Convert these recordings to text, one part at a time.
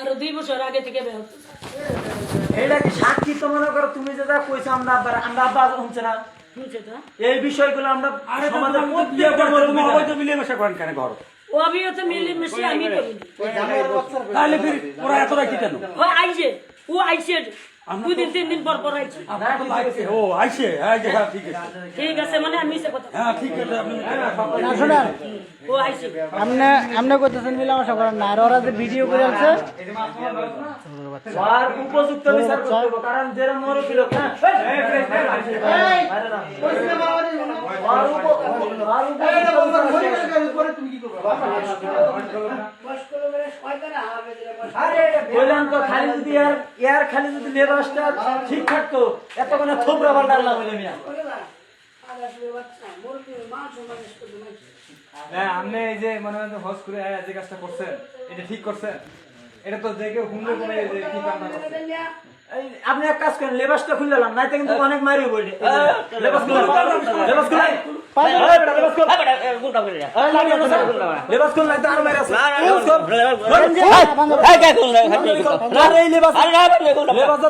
আরও দুই বছর আগে থেকে বের এটা কি সাক্ষী তো মনে করো? তুমি যেটা কইছো আমরা আব্বার আমরা আব্বা শুনছে না। এই বিষয়গুলো আমরা সমাজের প্রত্যেকটা বিয়ে করব, তুমি মুরব্বীরা- অবৈধ মিলেমিশে করেন কেন ঘর? ও আমিও তো মিলে মিশে আমি করি তাহলে ফির ওরা এত রাখি কেন? ও আইছে। ও আইছে দুই দিন তিন দিন পর আইছে ও, আইছে, হ্যাঁ, হ্যাঁ, ঠিক আছে। ঠিক আছে মানে আমি সে কথা হ্যাঁ, ঠিক আছে, আপনি না শোনেন ও আইছে আপনি আপনি করতেছেন মিলামেশা করেন না আর ওরা যে ভিডিও করে আছে আর উপযুক্ত বিচার করতে হবে, কারণ আরে। আর উপযুক্ত বললাম তো খালি যদি আর ইয়ার খালি যদি লেবাসটা ঠিক থাকতো এতক্ষণে থোবরা বান্ডার না বলে মিয়া। হ্যাঁ আপনি এই যে মনে হয় হজ করে যে কাজটা করছেন এটা ঠিক করছেন? এটা তো করে যে কি করছেন? আপনি এক কাজ করেন লেবাসটা খুলে লাম নাইতে কিন্তু অনেক মারি বইটে লেবাস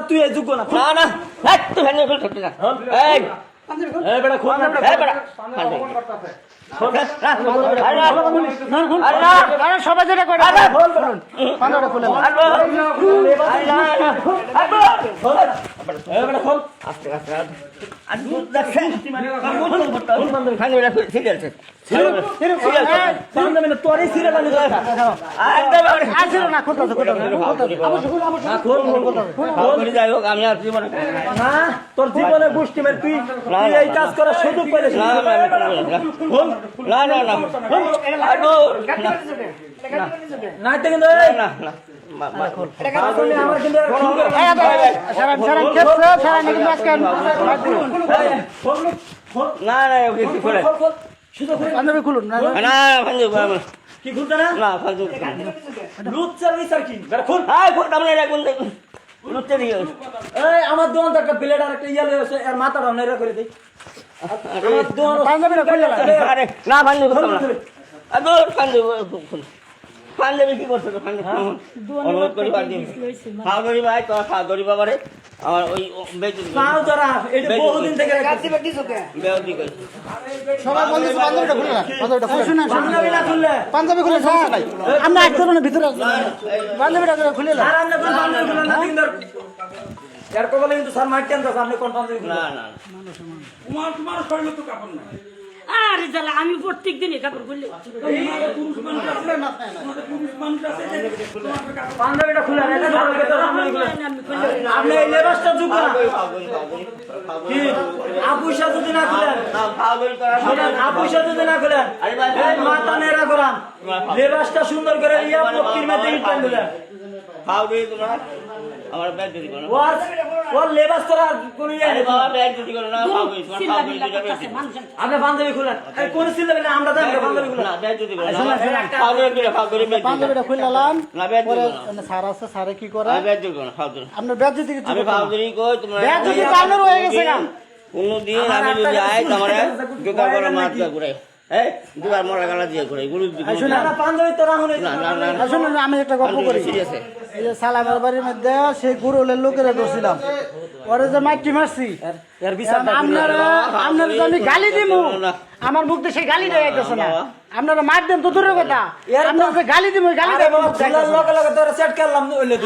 তুই যোগ্য না খুল না বেটা। সবাই যেটা করে পাঞ্জাটা খুলে তোর জীবনে গোষ্ঠী মেরে তুই এই কাজ করার সুযোগ না না না না না কিন্তু না না আমার কিন্তু আর করে- খুল, না না ওকে কি করে। শুধু খুল। পাঞ্জাবি খুলুন না না। ফাঞ্জু কি খুলতে না? না ফাঞ্জু লুচ্চার বিচার কি বেটা খুল। ফোন আমরা এই, দোকান একটা ব্লেড আর একটা ইয়ালে আছে এর মাথাটা নেড়ে করে দেই। আমার দোকান পাঞ্জাবিটা খুলে। আরে না করতাম না। আদর ফাঞ্জু ফাঞ্জু কি করছ ফাঞ্জু অনুরোধ করি ফাঞ্জু খাওয়া দড়ি ভাই তোরা খাওয়া দড়ি বাবারে। আমার ওই বেতন পাও জরা এটা বহুদিন থেকে বেতন করি সবাই বলতেছে পাঞ্জাবিটা খুলে না পাঞ্জাবিটা খুলে শুনুন বান্ধবী না খুললে। পাঞ্জাবি খুলে সমস্যা নাই। আমরা এক করব ভিতরে পাঞ্জাবিটা করে খুলে দাও। আর আপনি কোন বান্ধবী খুললেন না কিন্তু এর কবলে কিন্তু স্যার মাইটেন তো আপনি কোন বান্ধবী না না। তোমার তোমার শরীরে তো কাপড় নাই। আরে জ্বালা আমি প্রত্যেক দিনই কাপড় খুললে লেবাসটা সুন্দর করে ইয়া পক্ষীর মধ্যে আমার ব্যাগ করো ওর ওর লেবাস তোরা কোন ইয়ে নেই। বাবা ব্যাগ যদি করো না খাওয়া তোমার চিল্লা খাওয়া দড়ি বিল্লা দিটা করতেছে বেশি আপনি বান্ধবী খুলেন এই কোন সিল্লা না আমরা জানি বান্ধবী খুলেন না ব্যাগ যদি করো না খাওয়া দড়ি দিলে খাওয়া ব্যাগ দিলে পাঞ্জাবিটা না ব্যাগ পরে দিলে স্যার আছে স্যারে কি করে? আমি ব্যাগ দিলে করো না আপনার ব্যাগ যদি কিছু আমি খাওয়া দড়ি কই তোমরা ব্যাগ যদি পার্লার গেছে গা। কোনদিন আমি যদি আই তোমার জোগাড় করে মাছ ঘুরে দুবার মরা গালা দিয়ে ঘুরে গুরু না না বান্ধবী তোরা হলে না না না আর শুনুন আমি একটা গল্প করি। সিরিয়াসে এই সালামের বাড়ির মধ্যে সেই গুরুলের লোকেরা ধরছিলাম ওরে যে মাইটি মারছি আপনারা আপনারা তো আমি গালি দিব আমার মুখ দিয়ে সেই গালি দেয় যাইতেছে না। আপনারা মার দেন তো দূরের কথা। আপনারা গালি দিব গালি খোলার লগে লগে তোরা সেট করলাম ওইলে